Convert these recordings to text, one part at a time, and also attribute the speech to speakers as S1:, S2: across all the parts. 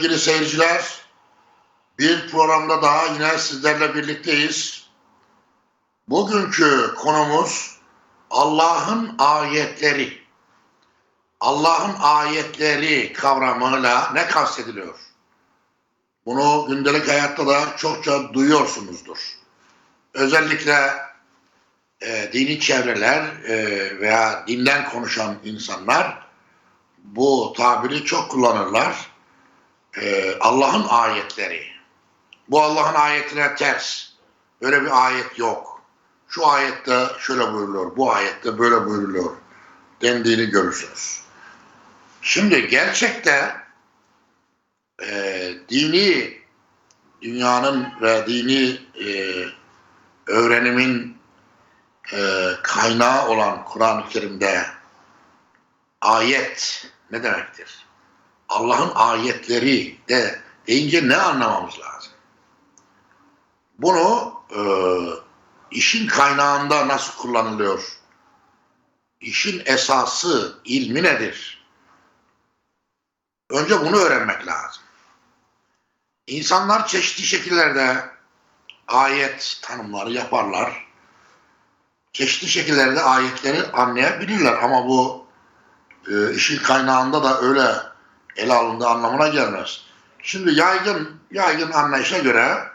S1: Sevgili seyirciler. Bir programda daha yine sizlerle birlikteyiz. Bugünkü konumuz Allah'ın ayetleri. Allah'ın ayetleri kavramıyla ne kastediliyor? Bunu gündelik hayatta da çokça duyuyorsunuzdur. Özellikle e, dini çevreler e, veya dinden konuşan insanlar bu tabiri çok kullanırlar. Ee, Allah'ın ayetleri. Bu Allah'ın ayetine ters. Böyle bir ayet yok. Şu ayette şöyle buyuruluyor, bu ayette böyle buyuruluyor dendiğini görürsünüz. Şimdi gerçekte e, dini dünyanın ve dini e, öğrenimin e, kaynağı olan Kur'an-ı Kerim'de ayet ne demektir? Allah'ın ayetleri de deyince ne anlamamız lazım? Bunu e, işin kaynağında nasıl kullanılıyor? İşin esası, ilmi nedir? Önce bunu öğrenmek lazım. İnsanlar çeşitli şekillerde ayet tanımları yaparlar. Çeşitli şekillerde ayetleri anlayabilirler ama bu e, işin kaynağında da öyle ele alındığı anlamına gelmez. Şimdi yaygın yaygın anlayışa göre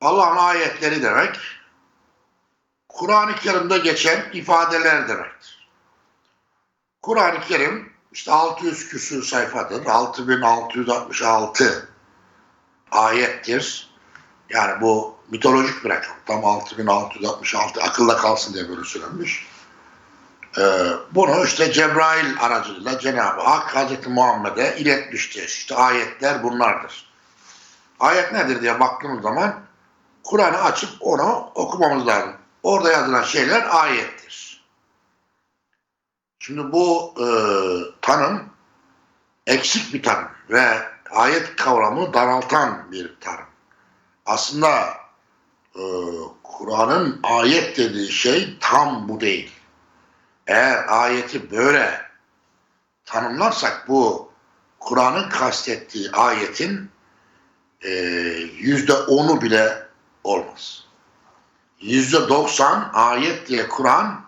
S1: Allah'ın ayetleri demek Kur'an-ı Kerim'de geçen ifadeler demektir. Kur'an-ı Kerim işte 600 küsur sayfadır. 6666 ayettir. Yani bu mitolojik bir rakam. Tam 6666 akılda kalsın diye böyle söylenmiş. Ee, bunu işte Cebrail aracılığıyla Cenab-ı Hak Hazreti Muhammed'e iletmiştir. İşte ayetler bunlardır. Ayet nedir diye baktığımız zaman Kur'an'ı açıp onu okumamız lazım. Orada yazılan şeyler ayettir. Şimdi bu e, tanım eksik bir tanım ve ayet kavramını daraltan bir tanım. Aslında e, Kur'an'ın ayet dediği şey tam bu değil eğer ayeti böyle tanımlarsak bu Kur'an'ın kastettiği ayetin e, yüzde onu bile olmaz. Yüzde doksan ayet diye Kur'an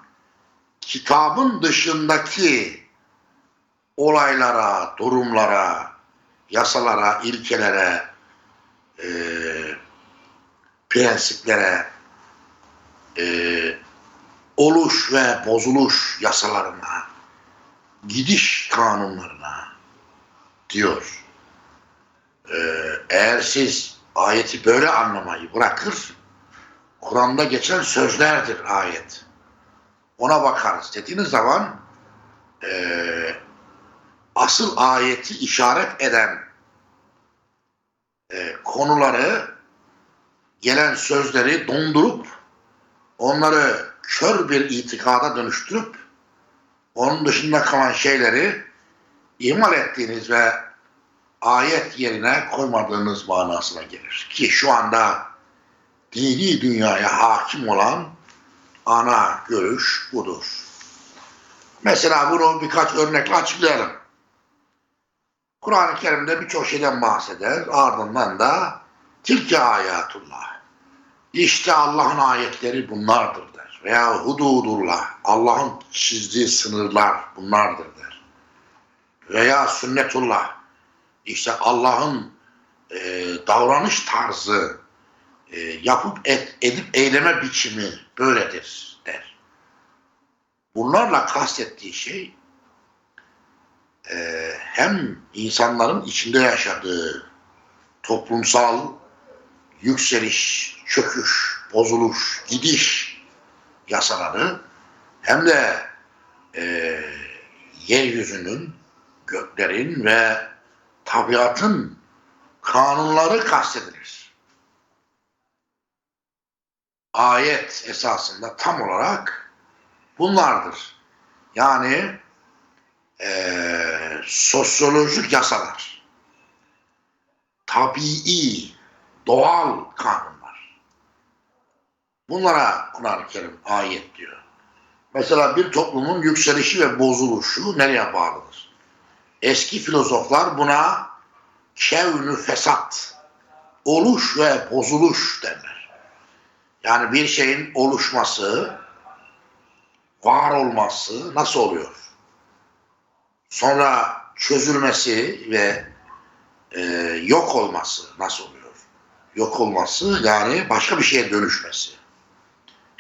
S1: kitabın dışındaki olaylara, durumlara, yasalara, ilkelere, e, prensiplere, e, oluş ve bozuluş yasalarına, gidiş kanunlarına diyor. Ee, eğer siz ayeti böyle anlamayı bırakır, Kur'an'da geçen sözlerdir ayet. Ona bakarız dediğiniz zaman e, asıl ayeti işaret eden e, konuları, gelen sözleri dondurup onları kör bir itikada dönüştürüp onun dışında kalan şeyleri imal ettiğiniz ve ayet yerine koymadığınız manasına gelir. Ki şu anda dini dünyaya hakim olan ana görüş budur. Mesela bunu birkaç örnekle açıklayalım. Kur'an-ı Kerim'de birçok şeyden bahseder. Ardından da tilke ayatullah. İşte Allah'ın ayetleri bunlardır. Veya hududullah. Allah'ın çizdiği sınırlar bunlardır der. Veya sünnetullah. İşte Allah'ın e, davranış tarzı, e, yapıp et, edip eyleme biçimi böyledir der. Bunlarla kastettiği şey e, hem insanların içinde yaşadığı toplumsal yükseliş, çöküş, bozuluş, gidiş yasaları hem de e, yeryüzünün, göklerin ve tabiatın kanunları kastedilir. Ayet esasında tam olarak bunlardır. Yani e, sosyolojik yasalar, tabii, doğal kanunlar. Bunlara Kur'an-ı Kerim ayet diyor. Mesela bir toplumun yükselişi ve bozuluşu nereye bağlıdır? Eski filozoflar buna kevnü fesat, oluş ve bozuluş derler. Yani bir şeyin oluşması, var olması nasıl oluyor? Sonra çözülmesi ve e, yok olması nasıl oluyor? Yok olması yani başka bir şeye dönüşmesi.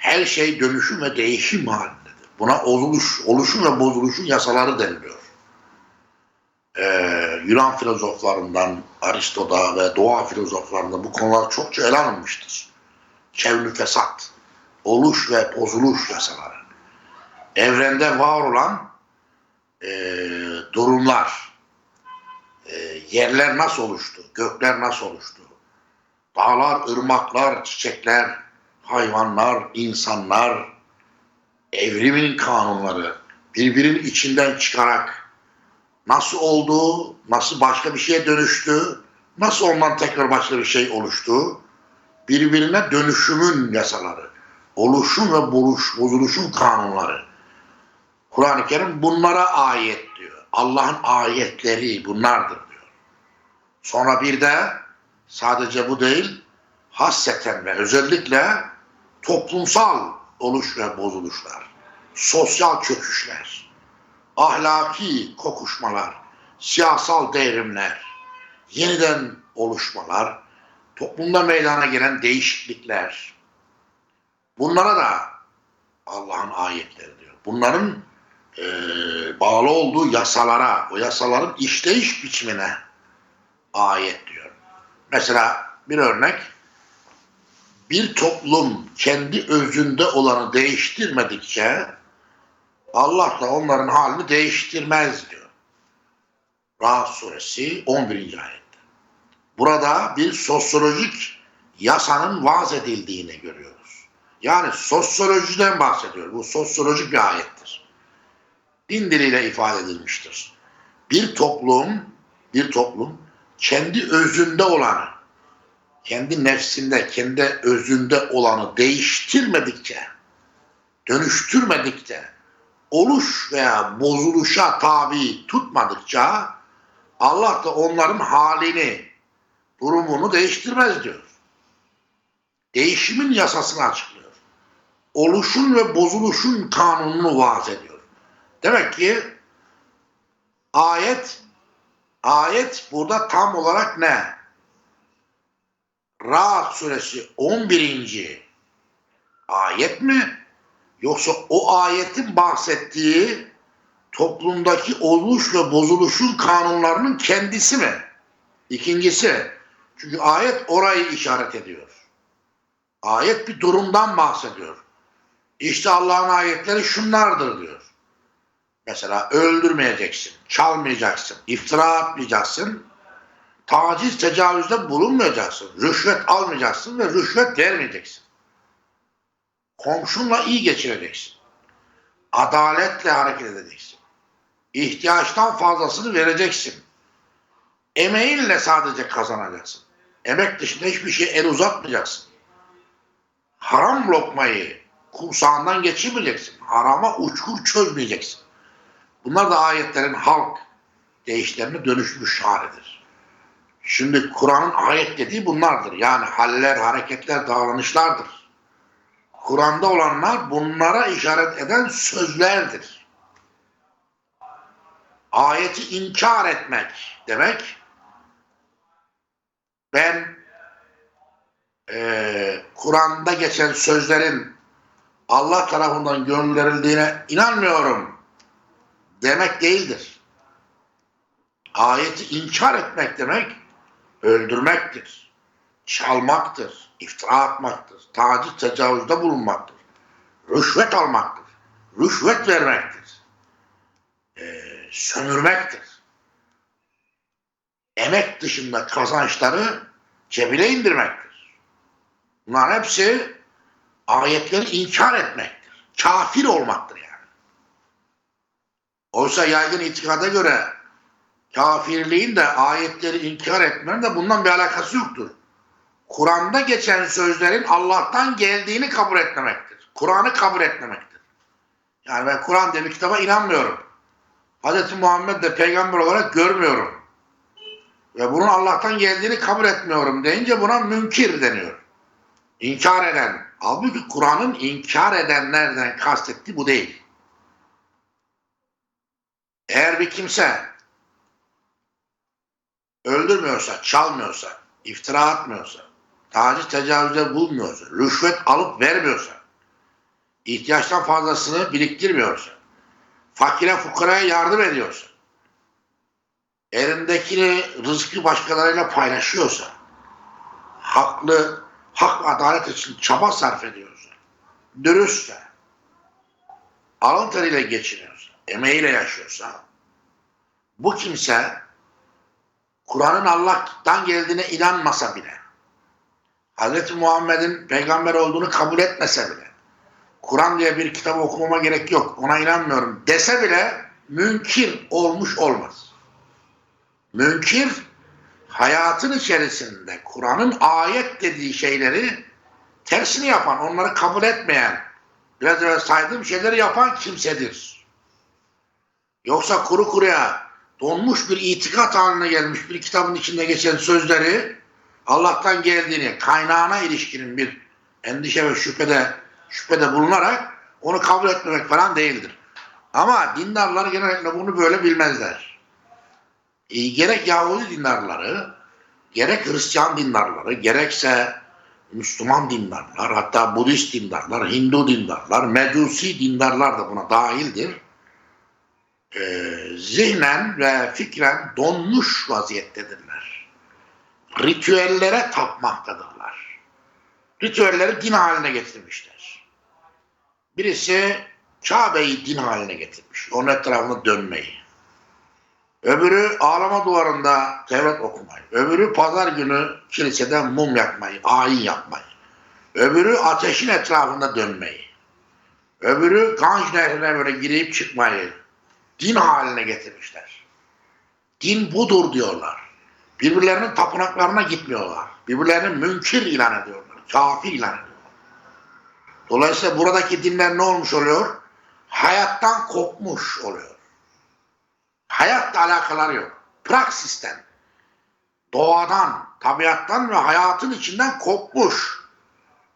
S1: Her şey dönüşüm ve değişim halindedir. Buna oluş, oluşum ve bozuluşun yasaları deniliyor. Ee, Yunan filozoflarından Aristo'da ve doğa filozoflarında bu konular çokça ele alınmıştır. Çevnü fesat, oluş ve bozuluş yasaları. Evrende var olan e, durumlar, e, yerler nasıl oluştu, gökler nasıl oluştu, dağlar, ırmaklar, çiçekler, hayvanlar, insanlar, evrimin kanunları birbirinin içinden çıkarak nasıl oldu, nasıl başka bir şeye dönüştü, nasıl ondan tekrar başka bir şey oluştu, birbirine dönüşümün yasaları, oluşum ve buluş, bozuluşun kanunları. Kur'an-ı Kerim bunlara ayet diyor. Allah'ın ayetleri bunlardır diyor. Sonra bir de sadece bu değil, hasseten ve özellikle toplumsal oluş ve bozuluşlar, sosyal çöküşler, ahlaki kokuşmalar, siyasal devrimler, yeniden oluşmalar, toplumda meydana gelen değişiklikler, bunlara da Allah'ın ayetleri diyor. Bunların e, bağlı olduğu yasalara, o yasaların işleyiş biçimine ayet diyor. Mesela bir örnek, bir toplum kendi özünde olanı değiştirmedikçe Allah da onların halini değiştirmez diyor. Rahat suresi 11. ayette. Burada bir sosyolojik yasanın vaz edildiğini görüyoruz. Yani sosyolojiden bahsediyor. Bu sosyolojik bir ayettir. Din diliyle ifade edilmiştir. Bir toplum, bir toplum kendi özünde olanı, kendi nefsinde, kendi özünde olanı değiştirmedikçe, dönüştürmedikçe, oluş veya bozuluşa tabi tutmadıkça Allah da onların halini, durumunu değiştirmez diyor. Değişimin yasasını açıklıyor. Oluşun ve bozuluşun kanununu vaaz ediyor. Demek ki ayet ayet burada tam olarak ne? Rahat suresi 11. ayet mi? Yoksa o ayetin bahsettiği toplumdaki oluş ve bozuluşun kanunlarının kendisi mi? İkincisi, çünkü ayet orayı işaret ediyor. Ayet bir durumdan bahsediyor. İşte Allah'ın ayetleri şunlardır diyor. Mesela öldürmeyeceksin, çalmayacaksın, iftira atmayacaksın, taciz, tecavüzde bulunmayacaksın, rüşvet almayacaksın ve rüşvet vermeyeceksin. Komşunla iyi geçireceksin. Adaletle hareket edeceksin. İhtiyaçtan fazlasını vereceksin. Emeğinle sadece kazanacaksın. Emek dışında hiçbir şeye el uzatmayacaksın. Haram lokmayı kursağından geçirmeyeceksin. Harama uçkur çözmeyeceksin. Bunlar da ayetlerin halk değişlerine dönüşmüş halidir. Şimdi Kur'an'ın ayet dediği bunlardır. Yani haller, hareketler, davranışlardır. Kur'an'da olanlar bunlara işaret eden sözlerdir. Ayeti inkar etmek demek ben e, Kur'an'da geçen sözlerin Allah tarafından gönderildiğine inanmıyorum demek değildir. Ayeti inkar etmek demek öldürmektir, çalmaktır, iftira atmaktır, taciz tecavüzde bulunmaktır, rüşvet almaktır, rüşvet vermektir, ee, sömürmektir. Emek dışında kazançları cebine indirmektir. Bunlar hepsi ayetleri inkar etmektir. Kafir olmaktır yani. Oysa yaygın itikada göre kafirliğin de ayetleri inkar etmenin de bundan bir alakası yoktur. Kur'an'da geçen sözlerin Allah'tan geldiğini kabul etmemektir. Kur'an'ı kabul etmemektir. Yani ben Kur'an diye bir kitaba inanmıyorum. Hz. Muhammed de peygamber olarak görmüyorum. Ve bunun Allah'tan geldiğini kabul etmiyorum deyince buna münkir deniyor. İnkar eden. Halbuki Kur'an'ın inkar edenlerden kastetti bu değil. Eğer bir kimse öldürmüyorsa, çalmıyorsa, iftira atmıyorsa, taciz tecavüzde bulmuyorsa, rüşvet alıp vermiyorsa, ihtiyaçtan fazlasını biriktirmiyorsa, fakire fukaraya yardım ediyorsa, elindekini rızkı başkalarıyla paylaşıyorsa, haklı, hak adalet için çaba sarf ediyorsa, dürüstse, alın teriyle geçiniyorsa, emeğiyle yaşıyorsa, bu kimse Kur'an'ın Allah'tan geldiğine inanmasa bile, Hz. Muhammed'in peygamber olduğunu kabul etmese bile, Kur'an diye bir kitap okumama gerek yok, ona inanmıyorum dese bile münkir olmuş olmaz. Münkir, hayatın içerisinde Kur'an'ın ayet dediği şeyleri tersini yapan, onları kabul etmeyen, biraz evvel saydığım şeyleri yapan kimsedir. Yoksa kuru kuruya donmuş bir itikat haline gelmiş bir kitabın içinde geçen sözleri Allah'tan geldiğini, kaynağına ilişkinin bir endişe ve şüphede şüphede bulunarak onu kabul etmemek falan değildir. Ama dindarlar genellikle bunu böyle bilmezler. E, gerek Yahudi dindarları, gerek Hristiyan dindarları, gerekse Müslüman dindarlar, hatta Budist dindarlar, Hindu dindarlar, Mecusi dindarlar da buna dahildir. E, zihnen ve fikren donmuş vaziyettedirler. Ritüellere tapmaktadırlar. Ritüelleri din haline getirmişler. Birisi Kabe'yi din haline getirmiş. Onun etrafına dönmeyi. Öbürü ağlama duvarında Tevrat okumayı. Öbürü pazar günü kilisede mum yakmayı, ayin yapmayı. Öbürü ateşin etrafında dönmeyi. Öbürü Ganj nehrine böyle girip çıkmayı. Din haline getirmişler. Din budur diyorlar. Birbirlerinin tapınaklarına gitmiyorlar. Birbirlerini münkir ilan ediyorlar. Kafir ilan ediyorlar. Dolayısıyla buradaki dinler ne olmuş oluyor? Hayattan kopmuş oluyor. Hayatla alakaları yok. Praksisten, doğadan, tabiattan ve hayatın içinden kopmuş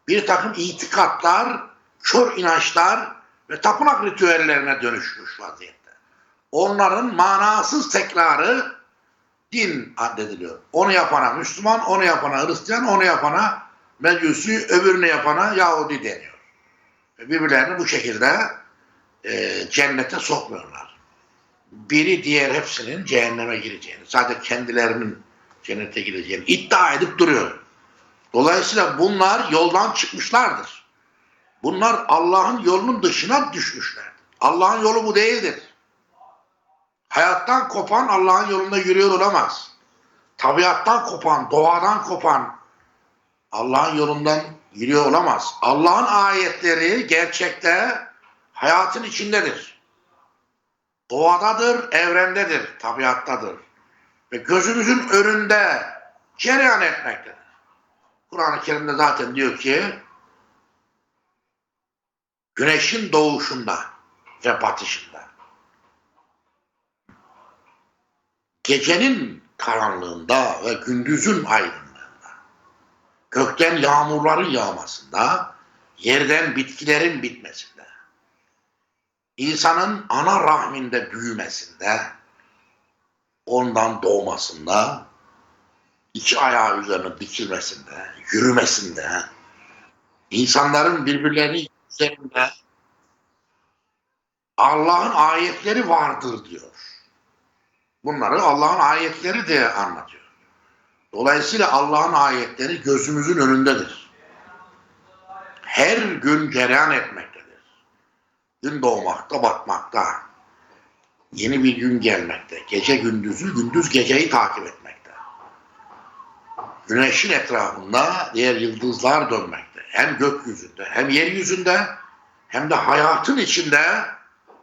S1: bir takım itikatlar, kör inançlar ve tapınak ritüellerine dönüşmüş vaziyette. Onların manasız tekrarı din addediliyor. Onu yapana Müslüman, onu yapana Hristiyan, onu yapana Mecusi, öbürünü yapana Yahudi deniyor. Birbirlerini bu şekilde e, cennete sokmuyorlar. Biri diğer hepsinin cehenneme gireceğini, sadece kendilerinin cennete gireceğini iddia edip duruyor. Dolayısıyla bunlar yoldan çıkmışlardır. Bunlar Allah'ın yolunun dışına düşmüşlerdir. Allah'ın yolu bu değildir. Hayattan kopan Allah'ın yolunda yürüyor olamaz. Tabiattan kopan, doğadan kopan Allah'ın yolundan yürüyor olamaz. Allah'ın ayetleri gerçekte hayatın içindedir. Doğadadır, evrendedir, tabiattadır. Ve gözümüzün önünde cereyan etmektedir. Kur'an-ı Kerim'de zaten diyor ki güneşin doğuşunda ve batışında gecenin karanlığında ve gündüzün aydınlığında gökten yağmurların yağmasında yerden bitkilerin bitmesinde insanın ana rahminde büyümesinde ondan doğmasında iki ayağı üzerine dikilmesinde, yürümesinde, insanların birbirleri üzerinde Allah'ın ayetleri vardır diyor. Bunları Allah'ın ayetleri diye anlatıyor. Dolayısıyla Allah'ın ayetleri gözümüzün önündedir. Her gün cereyan etmektedir. Gün doğmakta, batmakta. Yeni bir gün gelmekte. Gece gündüzü, gündüz geceyi takip etmekte. Güneşin etrafında diğer yıldızlar dönmekte. Hem gökyüzünde, hem yeryüzünde, hem de hayatın içinde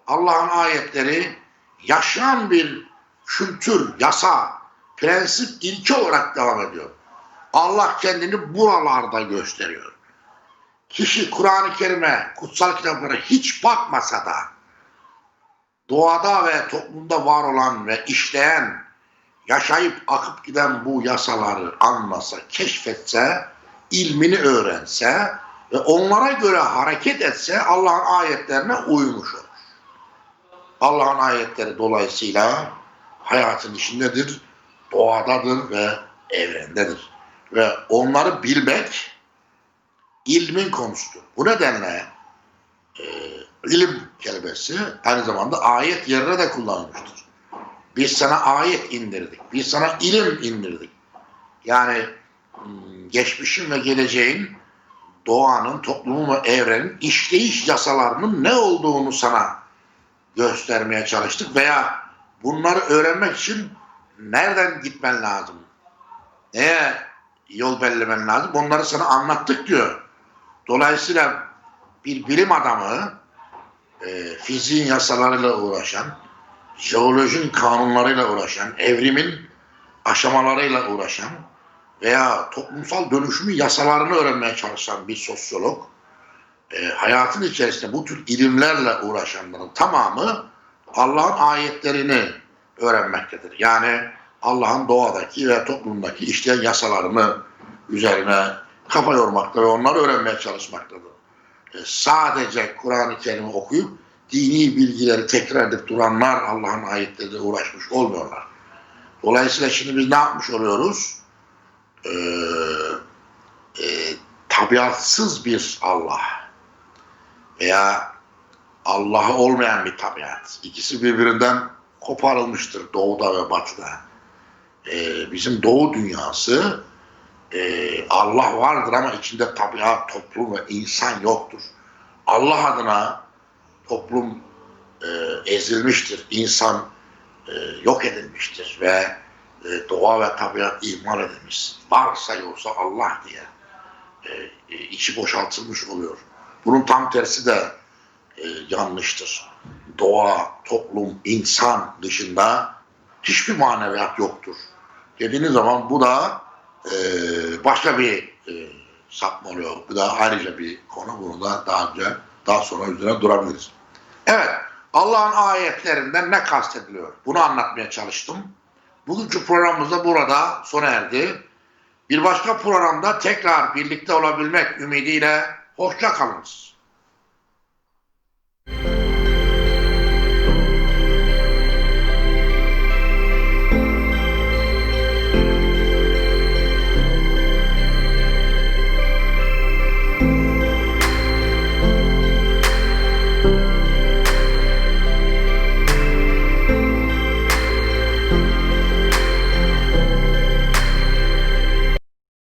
S1: Allah'ın ayetleri yaşayan bir kültür, yasa, prensip, ilke olarak devam ediyor. Allah kendini buralarda gösteriyor. Kişi Kur'an-ı Kerim'e, kutsal kitaplara hiç bakmasa da doğada ve toplumda var olan ve işleyen, yaşayıp akıp giden bu yasaları anlasa, keşfetse, ilmini öğrense ve onlara göre hareket etse Allah'ın ayetlerine uymuş olur. Allah'ın ayetleri dolayısıyla hayatın içindedir, doğadadır ve evrendedir. Ve onları bilmek ilmin konusudur. Bu nedenle e, ilim kelimesi aynı zamanda ayet yerine de kullanılmıştır. Biz sana ayet indirdik. Biz sana ilim indirdik. Yani hmm, geçmişin ve geleceğin doğanın, toplumun ve evrenin işleyiş yasalarının ne olduğunu sana göstermeye çalıştık veya bunları öğrenmek için nereden gitmen lazım? Neye yol belirlemen lazım? Bunları sana anlattık diyor. Dolayısıyla bir bilim adamı e, fiziğin yasalarıyla uğraşan, jeolojinin kanunlarıyla uğraşan, evrimin aşamalarıyla uğraşan veya toplumsal dönüşümün yasalarını öğrenmeye çalışan bir sosyolog, e, hayatın içerisinde bu tür ilimlerle uğraşanların tamamı Allah'ın ayetlerini öğrenmektedir. Yani Allah'ın doğadaki ve toplumdaki işleyen yasalarını üzerine kafa yormakta ve onları öğrenmeye çalışmaktadır. E, sadece Kur'an-ı Kerim'i okuyup dini bilgileri tekrar edip duranlar Allah'ın ayetleriyle uğraşmış olmuyorlar. Dolayısıyla şimdi biz ne yapmış oluyoruz? Ee, e, tabiatsız bir Allah veya Allah'ı olmayan bir tabiat. İkisi birbirinden koparılmıştır doğuda ve batıda. Ee, bizim doğu dünyası e, Allah vardır ama içinde tabiat, toplum ve insan yoktur. Allah adına toplum e, ezilmiştir, insan e, yok edilmiştir ve e, doğa ve tabiat ihmal edilmiş. Varsa yoksa Allah diye e, e, içi boşaltılmış oluyor. Bunun tam tersi de e, yanlıştır. Doğa, toplum, insan dışında hiçbir maneviyat yoktur. Dediğiniz zaman bu da e, başka bir e, sapma oluyor. Bu da ayrıca bir konu. Bunu da daha önce, daha sonra üzerine durabiliriz. Evet, Allah'ın ayetlerinden ne kastediliyor? Bunu anlatmaya çalıştım. Bugünkü programımız da burada sona erdi. Bir başka programda tekrar birlikte olabilmek ümidiyle hoşça kalınız.